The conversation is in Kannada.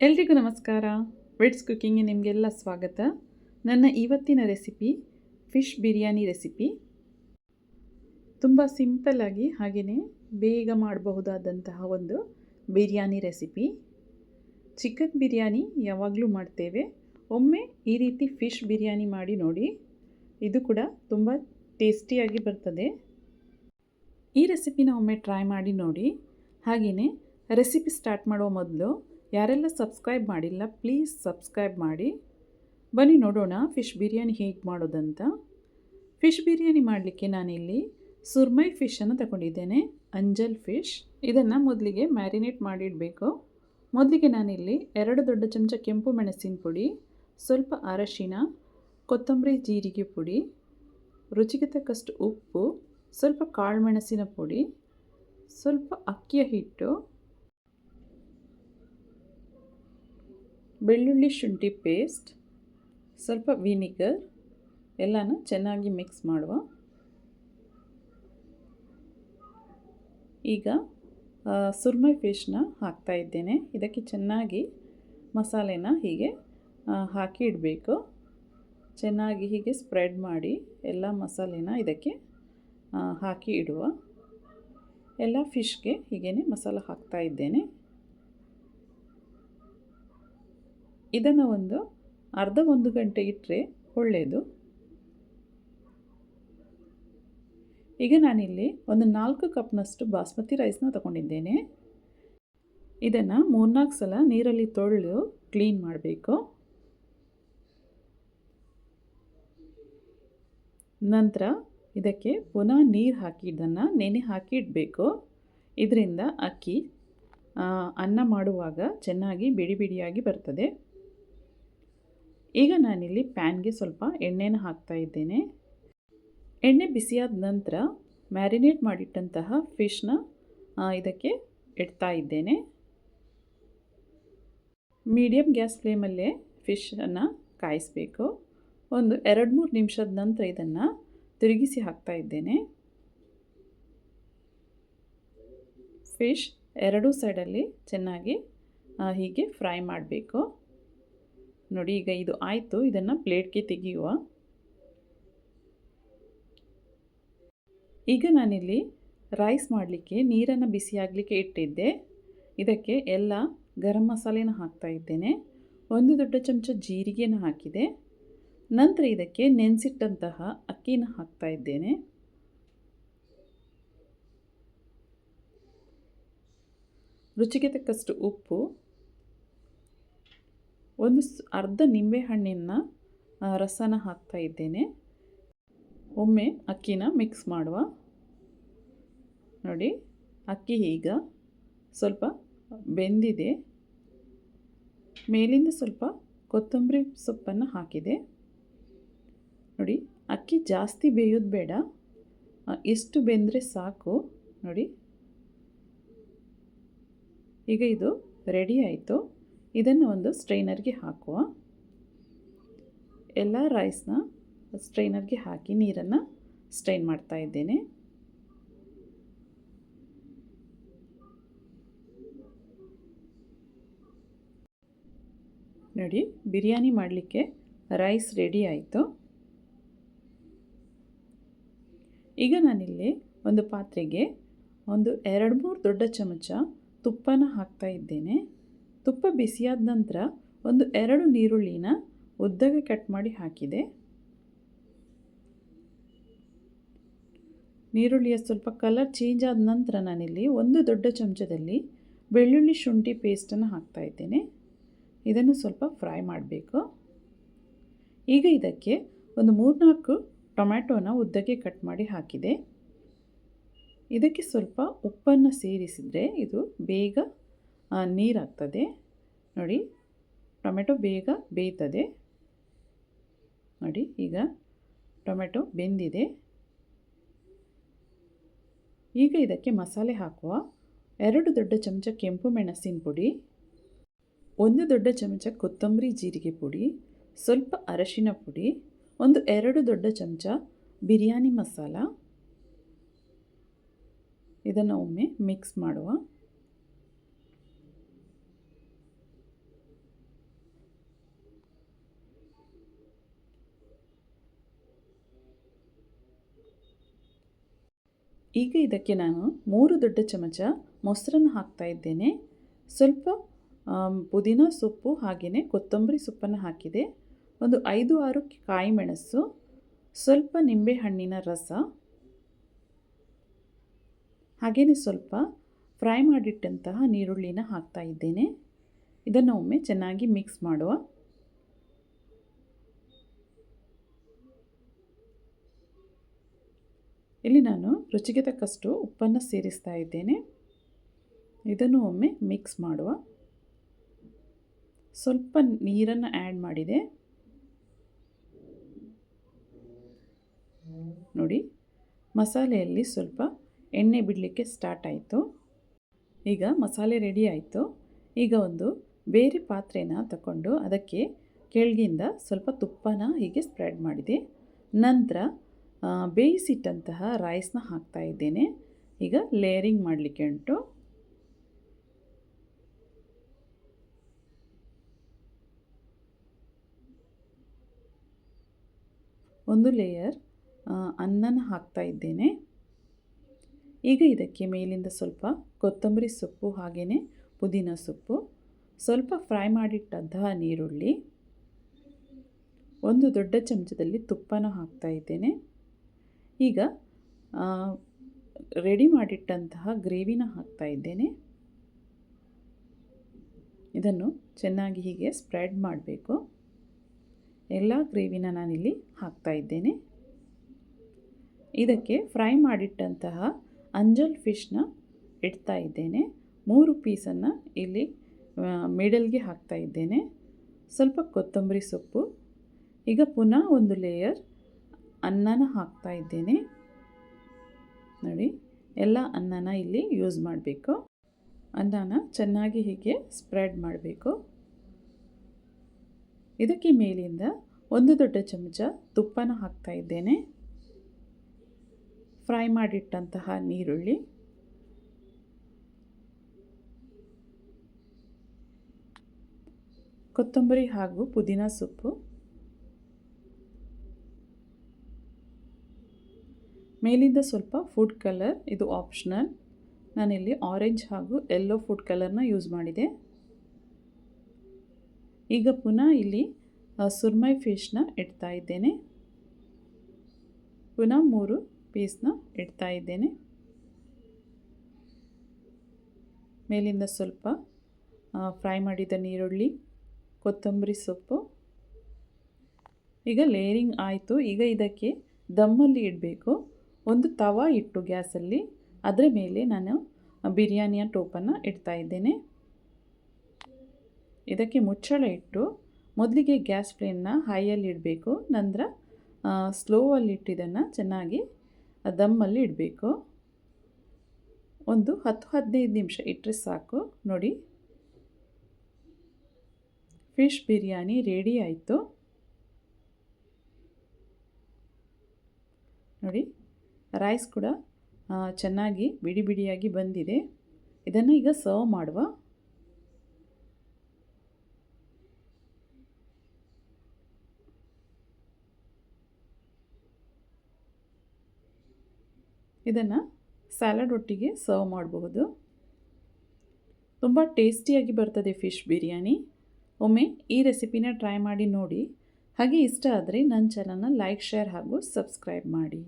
ಎಲ್ರಿಗೂ ನಮಸ್ಕಾರ. ವೆಡ್ಸ್ ಕುಕ್ಕಿಂಗ್ಗೆ ನಿಮಗೆಲ್ಲ ಸ್ವಾಗತ. ನನ್ನ ಇವತ್ತಿನ ರೆಸಿಪಿ ಫಿಶ್ ಬಿರಿಯಾನಿ ರೆಸಿಪಿ ತುಂಬ ಸಿಂಪಲ್ಲಾಗಿ ಹಾಗೆಯೇ ಬೇಗ ಮಾಡಬಹುದಾದಂತಹ ಒಂದು ಬಿರಿಯಾನಿ ರೆಸಿಪಿ ಚಿಕನ್ ಬಿರಿಯಾನಿ ಯಾವಾಗಲೂ ಮಾಡ್ತೇವೆ. ಒಮ್ಮೆ ಈ ರೀತಿ ಫಿಶ್ ಬಿರಿಯಾನಿ ಮಾಡಿ ನೋಡಿ. ಇದು ಕೂಡ ತುಂಬ ಟೇಸ್ಟಿಯಾಗಿ ಬರ್ತದೆ. ಈ ರೆಸಿಪಿನ ಒಮ್ಮೆ ಟ್ರೈ ಮಾಡಿ ನೋಡಿ. ಹಾಗೆಯೇ ರೆಸಿಪಿ ಸ್ಟಾರ್ಟ್ ಮಾಡುವ ಮೊದಲು ಯಾರೆಲ್ಲ ಸಬ್ಸ್ಕ್ರೈಬ್ ಮಾಡಿಲ್ಲ, ಪ್ಲೀಸ್ ಸಬ್ಸ್ಕ್ರೈಬ್ ಮಾಡಿ. ಬನ್ನಿ ನೋಡೋಣ ಫಿಶ್ ಬಿರಿಯಾನಿ ಹೇಗೆ ಮಾಡೋದಂತ. ಫಿಶ್ ಬಿರಿಯಾನಿ ಮಾಡಲಿಕ್ಕೆ ನಾನಿಲ್ಲಿ ಸುರ್ಮೈ ಫಿಶನ್ನು ತಗೊಂಡಿದ್ದೇನೆ, ಅಂಜಲ್ ಫಿಶ್. ಇದನ್ನು ಮೊದಲಿಗೆ ಮ್ಯಾರಿನೇಟ್ ಮಾಡಿಡಬೇಕು. ಮೊದಲಿಗೆ ನಾನಿಲ್ಲಿ ಎರಡು ದೊಡ್ಡ ಚಮಚ ಕೆಂಪು ಮೆಣಸಿನ ಪುಡಿ, ಸ್ವಲ್ಪ ಅರಶಿನ, ಕೊತ್ತಂಬರಿ ಜೀರಿಗೆ ಪುಡಿ, ರುಚಿಗೆ ತಕ್ಕಷ್ಟು ಉಪ್ಪು, ಸ್ವಲ್ಪ ಕಾಳು ಮೆಣಸಿನ ಪುಡಿ, ಸ್ವಲ್ಪ ಅಕ್ಕಿಯ ಹಿಟ್ಟು ಬೆಳ್ಳುಳ್ಳಿ ಶುಂಠಿ ಪೇಸ್ಟ್, ಸ್ವಲ್ಪ ವಿನಿಗರ್, ಎಲ್ಲನೂ ಚೆನ್ನಾಗಿ ಮಿಕ್ಸ್ ಮಾಡುವ. ಈಗ ಸುರ್ಮೈ ಫಿಶ್ನ ಹಾಕ್ತಾ ಇದ್ದೇನೆ. ಇದಕ್ಕೆ ಚೆನ್ನಾಗಿ ಮಸಾಲೆನ ಹೀಗೆ ಹಾಕಿ ಇಡಬೇಕು. ಚೆನ್ನಾಗಿ ಹೀಗೆ ಸ್ಪ್ರೆಡ್ ಮಾಡಿ ಎಲ್ಲ ಮಸಾಲೆನ ಇದಕ್ಕೆ ಹಾಕಿ ಇಡುವ. ಎಲ್ಲ ಫಿಶ್ಗೆ ಹೀಗೇ ಮಸಾಲೆ ಹಾಕ್ತಾ ಇದ್ದೇನೆ. ಇದನ್ನು ಒಂದು ಅರ್ಧ ಒಂದು ಗಂಟೆ ಇಟ್ಟರೆ ಒಳ್ಳೆಯದು ಈಗ ನಾನಿಲ್ಲಿ ಒಂದು ನಾಲ್ಕು ಕಪ್ನಷ್ಟು ಬಾಸ್ಮತಿ ರೈಸ್ನ ತಗೊಂಡಿದ್ದೇನೆ. ಇದನ್ನು ಮೂರ್ನಾಲ್ಕು ಸಲ ನೀರಲ್ಲಿ ತೊಳೆದು ಕ್ಲೀನ್ ಮಾಡಬೇಕು. ನಂತರ ಇದಕ್ಕೆ ಪುನಃ ನೀರು ಹಾಕಿ, ಇದನ್ನು ನೆನೆ ಹಾಕಿ ಇಡಬೇಕು. ಇದರಿಂದ ಅಕ್ಕಿ ಅನ್ನ ಮಾಡುವಾಗ ಚೆನ್ನಾಗಿ ಬಿಡಿ ಬಿಡಿಯಾಗಿ ಬರ್ತದೆ. ಈಗ ನಾನಿಲ್ಲಿ ಪ್ಯಾನ್ಗೆ ಸ್ವಲ್ಪ ಎಣ್ಣೆನ ಹಾಕ್ತಾ ಇದ್ದೇನೆ. ಎಣ್ಣೆ ಬಿಸಿಯಾದ ನಂತರ ಮ್ಯಾರಿನೇಟ್ ಮಾಡಿಟ್ಟಂತಹ ಫಿಶ್ನ ಇದಕ್ಕೆ ಇಡ್ತಾ ಇದ್ದೇನೆ. ಮೀಡಿಯಮ್ ಗ್ಯಾಸ್ ಫ್ಲೇಮಲ್ಲೇ ಫಿಶನ್ನು ಕಾಯಿಸಬೇಕು. ಒಂದು ಎರಡು ಮೂರು ನಿಮಿಷದ ನಂತರ ಇದನ್ನು ತಿರುಗಿಸಿ ಹಾಕ್ತಾ ಇದ್ದೇನೆ. ಫಿಶ್ ಎರಡೂ ಸೈಡಲ್ಲಿ ಚೆನ್ನಾಗಿ ಹೀಗೆ ಫ್ರೈ ಮಾಡಬೇಕು. ನೋಡಿ, ಈಗ ಇದು ಆಯಿತು. ಇದನ್ನು ಪ್ಲೇಟ್ಗೆ ತೆಗೆಯುವ. ಈಗ ನಾನಿಲ್ಲಿ ರೈಸ್ ಮಾಡಲಿಕ್ಕೆ ನೀರನ್ನು ಬಿಸಿಯಾಗಲಿಕ್ಕೆ ಇಟ್ಟಿದ್ದೆ. ಇದಕ್ಕೆ ಎಲ್ಲ ಗರಂ ಮಸಾಲೆನ ಹಾಕ್ತಾ ಇದ್ದೇನೆ. ಒಂದು ದೊಡ್ಡ ಚಮಚ ಜೀರಿಗೆನ ಹಾಕಿದೆ. ನಂತರ ಇದಕ್ಕೆ ನೆನೆಸಿಟ್ಟಂತಹ ಅಕ್ಕಿನ ಹಾಕ್ತಾ ಇದ್ದೇನೆ. ರುಚಿಗೆ ತಕ್ಕಷ್ಟು ಉಪ್ಪು. ಒಂದು ಅರ್ಧ ನಿಂಬೆಹಣ್ಣಿನ ರಸನ ಹಾಕ್ತಾ ಇದ್ದೇನೆ. ಒಮ್ಮೆ ಅಕ್ಕಿನ ಮಿಕ್ಸ್ ಮಾಡುವ. ನೋಡಿ, ಅಕ್ಕಿ ಈಗ ಸ್ವಲ್ಪ ಬೆಂದಿದೆ. ಮೇಲಿಂದ ಸ್ವಲ್ಪ ಕೊತ್ತಂಬರಿ ಸೊಪ್ಪನ್ನು ಹಾಕಿದೆ. ನೋಡಿ, ಅಕ್ಕಿ ಜಾಸ್ತಿ ಬೇಯೋದು ಬೇಡ. ಎಷ್ಟು ಬೆಂದರೆ ಸಾಕು. ನೋಡಿ, ಈಗ ಇದು ರೆಡಿ ಆಯಿತು. ಇದನ್ನು ಒಂದು ಸ್ಟ್ರೈನರ್ಗೆ ಹಾಕುವ. ಎಲ್ಲ ರೈಸ್ನ ಸ್ಟ್ರೈನರ್ಗೆ ಹಾಕಿ ನೀರನ್ನು ಸ್ಟ್ರೈನ್ ಮಾಡ್ತಾ ಇದ್ದೇನೆ. ನೋಡಿ, ಬಿರಿಯಾನಿ ಮಾಡಲಿಕ್ಕೆ ರೈಸ್ ರೆಡಿ ಆಯಿತು. ಈಗ ನಾನಿಲ್ಲಿ ಒಂದು ಪಾತ್ರೆಗೆ ಒಂದು ಎರಡು ಮೂರು ದೊಡ್ಡ ಚಮಚ ತುಪ್ಪನ ಹಾಕ್ತಾ ಇದ್ದೇನೆ. ತುಪ್ಪ ಬಿಸಿಯಾದ ನಂತರ ಒಂದು ಎರಡು ನೀರುಳ್ಳಿನ ಉದ್ದಗೆ ಕಟ್ ಮಾಡಿ ಹಾಕಿದೆ. ನೀರುಳ್ಳಿಯ ಸ್ವಲ್ಪ ಕಲರ್ ಚೇಂಜ್ ಆದ ನಂತರ ನಾನಿಲ್ಲಿ ಒಂದು ದೊಡ್ಡ ಚಮಚದಲ್ಲಿ ಬೆಳ್ಳುಳ್ಳಿ ಶುಂಠಿ ಪೇಸ್ಟನ್ನು ಹಾಕ್ತಾ ಇದ್ದೇನೆ. ಇದನ್ನು ಸ್ವಲ್ಪ ಫ್ರೈ ಮಾಡಬೇಕು. ಈಗ ಇದಕ್ಕೆ ಒಂದು ಮೂರ್ನಾಲ್ಕು ಟೊಮ್ಯಾಟೋನ ಉದ್ದಕ್ಕೆ ಕಟ್ ಮಾಡಿ ಹಾಕಿದೆ. ಇದಕ್ಕೆ ಸ್ವಲ್ಪ ಉಪ್ಪನ್ನು ಸೇರಿಸಿದರೆ ಇದು ಬೇಗ ನೀರಾಗ್ತದೆ. ನೋಡಿ, ಟೊಮೆಟೊ ಬೇಗ ಬೇಯ್ತದೆ. ನೋಡಿ, ಈಗ ಟೊಮೆಟೊ ಬೆಂದಿದೆ. ಈಗ ಇದಕ್ಕೆ ಮಸಾಲೆ ಹಾಕುವ ಎರಡು ದೊಡ್ಡ ಚಮಚ ಕೆಂಪು ಮೆಣಸಿನ ಪುಡಿ, ಒಂದು ದೊಡ್ಡ ಚಮಚ ಕೊತ್ತಂಬರಿ ಜೀರಿಗೆ ಪುಡಿ, ಸ್ವಲ್ಪ ಅರಶಿನ ಪುಡಿ, ಒಂದು ಎರಡು ದೊಡ್ಡ ಚಮಚ ಬಿರಿಯಾನಿ ಮಸಾಲ. ಇದನ್ನು ಒಮ್ಮೆ ಮಿಕ್ಸ್ ಮಾಡುವ. ಈಗ ಇದಕ್ಕೆ ನಾನು ಮೂರು ದೊಡ್ಡ ಚಮಚ ಮೊಸರನ್ನು ಹಾಕ್ತಾ ಇದ್ದೇನೆ. ಸ್ವಲ್ಪ ಪುದೀನ ಸೊಪ್ಪು ಹಾಗೆಯೇ ಕೊತ್ತಂಬರಿ ಸೊಪ್ಪನ್ನು ಹಾಕಿದೆ. ಒಂದು ಐದು, ಆರು ಕಾಯಿ ಮೆಣಸು, ಸ್ವಲ್ಪ ನಿಂಬೆಹಣ್ಣಿನ ರಸ ಹಾಗೆಯೇ ಸ್ವಲ್ಪ ಫ್ರೈ ಮಾಡಿಟ್ಟಂತಹ ನೀರುಳ್ಳಿನ ಹಾಕ್ತಾ ಇದ್ದೇನೆ. ಇದನ್ನು ಒಮ್ಮೆ ಚೆನ್ನಾಗಿ ಮಿಕ್ಸ್ ಮಾಡುವ. ಇಲ್ಲಿ ನಾನು ರುಚಿಗೆ ತಕ್ಕಷ್ಟು ಉಪ್ಪನ್ನು ಸೇರಿಸ್ತಾ ಇದ್ದೇನೆ. ಇದನ್ನು ಒಮ್ಮೆ ಮಿಕ್ಸ್ ಮಾಡುವ. ಸ್ವಲ್ಪ ನೀರನ್ನು ಆ್ಯಡ್ ಮಾಡಿದೆ. ನೋಡಿ, ಮಸಾಲೆಯಲ್ಲಿ ಸ್ವಲ್ಪ ಎಣ್ಣೆ ಬಿಡಲಿಕ್ಕೆ ಸ್ಟಾರ್ಟ್ ಆಯಿತು. ಈಗ ಮಸಾಲೆ ರೆಡಿ ಆಯಿತು. ಈಗ ಒಂದು ಬೇರೆ ಪಾತ್ರೆನ ತಗೊಂಡು ಅದಕ್ಕೆ ಕೆಳಗಿಂದ ಸ್ವಲ್ಪ ತುಪ್ಪನ ಹೀಗೆ ಸ್ಪ್ರೆಡ್ ಮಾಡಿದೆ. ನಂತರ ಬೇಯಿಸಿಟ್ಟಂತಹ ರೈಸ್ನ ಹಾಕ್ತಾ ಇದ್ದೇನೆ. ಈಗ ಲೇಯರಿಂಗ್ ಮಾಡಲಿಕ್ಕೆ ಉಂಟು. ಒಂದು ಲೇಯರ್ ಅನ್ನನ ಹಾಕ್ತಾ ಇದ್ದೇನೆ. ಈಗ ಇದಕ್ಕೆ ಮೇಲಿಂದ ಸ್ವಲ್ಪ ಕೊತ್ತಂಬರಿ ಸೊಪ್ಪು ಹಾಗೆಯೇ ಪುದೀನ ಸೊಪ್ಪು, ಸ್ವಲ್ಪ ಫ್ರೈ ಮಾಡಿಟ್ಟಂತಹ ನೀರುಳ್ಳಿ, ಒಂದು ದೊಡ್ಡ ಚಮಚದಲ್ಲಿ ತುಪ್ಪನ ಹಾಕ್ತಾ ಇದ್ದೇನೆ. ಈಗ ರೆಡಿ ಮಾಡಿಟ್ಟಂತಹ ಗ್ರೇವಿನ ಹಾಕ್ತಾ ಇದ್ದೇನೆ. ಇದನ್ನು ಚೆನ್ನಾಗಿ ಹೀಗೆ ಸ್ಪ್ರೆಡ್ ಮಾಡಬೇಕು. ಎಲ್ಲ ಗ್ರೇವಿನ ನಾನಿಲ್ಲಿ ಹಾಕ್ತಾ ಇದ್ದೇನೆ. ಇದಕ್ಕೆ ಫ್ರೈ ಮಾಡಿಟ್ಟಂತಹ ಅಂಜಲ್ ಫಿಶ್ನ ಇಡ್ತಾ ಇದ್ದೇನೆ. ಮೂರು ಪೀಸನ್ನು ಇಲ್ಲಿ ಮಿಡಲ್ಗೆ ಹಾಕ್ತಾ ಇದ್ದೇನೆ. ಸ್ವಲ್ಪ ಕೊತ್ತಂಬರಿ ಸೊಪ್ಪು. ಈಗ ಪುನಃ ಒಂದು ಲೇಯರ್ ಅನ್ನನ ಹಾಕ್ತಾ ಇದ್ದೇನೆ. ನೋಡಿ, ಎಲ್ಲ ಅನ್ನನ ಇಲ್ಲಿ ಯೂಸ್ ಮಾಡಬೇಕು. ಅನ್ನನ ಚೆನ್ನಾಗಿ ಹೀಗೆ ಸ್ಪ್ರೆಡ್ ಮಾಡಬೇಕು. ಇದಕ್ಕೆ ಮೇಲಿಂದ ಒಂದು ದೊಡ್ಡ ಚಮಚ ತುಪ್ಪನ ಹಾಕ್ತಾ ಇದ್ದೇನೆ. ಫ್ರೈ ಮಾಡಿಟ್ಟಂತಹ ನೀರುಳ್ಳಿ. ಕೊತ್ತಂಬರಿ ಹಾಗೂ ಪುದೀನ ಸೊಪ್ಪು. ಮೇಲಿಂದ ಸ್ವಲ್ಪ ಫುಡ್ ಕಲರ್ ಇದು ಆಪ್ಷನಲ್ ನಾನಿಲ್ಲಿ ಆರೆಂಜ್ ಹಾಗೂ ಎಲ್ಲೋ ಫುಡ್ ಕಲರ್ನ ಯೂಸ್ ಮಾಡಿದೆ. ಈಗ ಪುನಃ ಇಲ್ಲಿ ಸುರ್ಮೈ ಫಿಶ್ನ ಇಡ್ತಾ ಇದ್ದೇನೆ. ಪುನಃ ಮೂರು ಪೀಸ್ನ ಇಡ್ತಾ ಇದ್ದೇನೆ. ಮೇಲಿಂದ ಸ್ವಲ್ಪ ಫ್ರೈ ಮಾಡಿದ ನೀರುಳ್ಳಿ, ಕೊತ್ತಂಬರಿ ಸೊಪ್ಪು. ಈಗ ಲೇಯರಿಂಗ್ ಆಯಿತು. ಈಗ ಇದಕ್ಕೆ ದಮ್ಮಲ್ಲಿ ಇಡಬೇಕು. ಒಂದು ತವ ಇಟ್ಟು ಗ್ಯಾಸಲ್ಲಿ, ಅದರ ಮೇಲೆ ನಾನು ಬಿರಿಯಾನಿಯ ಟೋಪನ್ನು ಇಡ್ತಾ ಇದ್ದೇನೆ. ಇದಕ್ಕೆ ಮುಚ್ಚಳ ಇಟ್ಟು ಮೊದಲಿಗೆ ಗ್ಯಾಸ್ ಫ್ಲೇಮ್ನ ಹೈಯಲ್ಲಿ ಇಡಬೇಕು, ನಂತರ ಸ್ಲೋವಲ್ಲಿ ಇಟ್ಟಿದ್ದನ್ನು ಚೆನ್ನಾಗಿ ದಮ್ಮಲ್ಲಿ ಇಡಬೇಕು. ಒಂದು ಹತ್ತು ಹದಿನೈದು ನಿಮಿಷ ಇಟ್ಟರೆ ಸಾಕು, ನೋಡಿ. ಫಿಶ್ ಬಿರಿಯಾನಿ ರೆಡಿ ಆಯಿತು. ನೋಡಿ. ರೈಸ್ ಕೂಡ ಚೆನ್ನಾಗಿ ಬಿಡಿ ಬಿಡಿಯಾಗಿ ಬಂದಿದೆ. ಇದನ್ನು ಈಗ ಸರ್ವ್ ಮಾಡುವ. ಇದನ್ನು ಸ್ಯಾಲಡ್ ಒಟ್ಟಿಗೆ ಸರ್ವ್ ಮಾಡಬಹುದು. ತುಂಬ ಟೇಸ್ಟಿಯಾಗಿ ಬರ್ತದೆ ಫಿಶ್ ಬಿರಿಯಾನಿ. ಒಮ್ಮೆ ಈ ರೆಸಿಪಿನ ಟ್ರೈ ಮಾಡಿ ನೋಡಿ. ಹಾಗೆ ಇಷ್ಟ ಆದರೆ ನನ್ನ ಚಾನಲ್ನ ಲೈಕ್ ಶೇರ್ ಹಾಗೂ ಸಬ್ಸ್ಕ್ರೈಬ್ ಮಾಡಿ.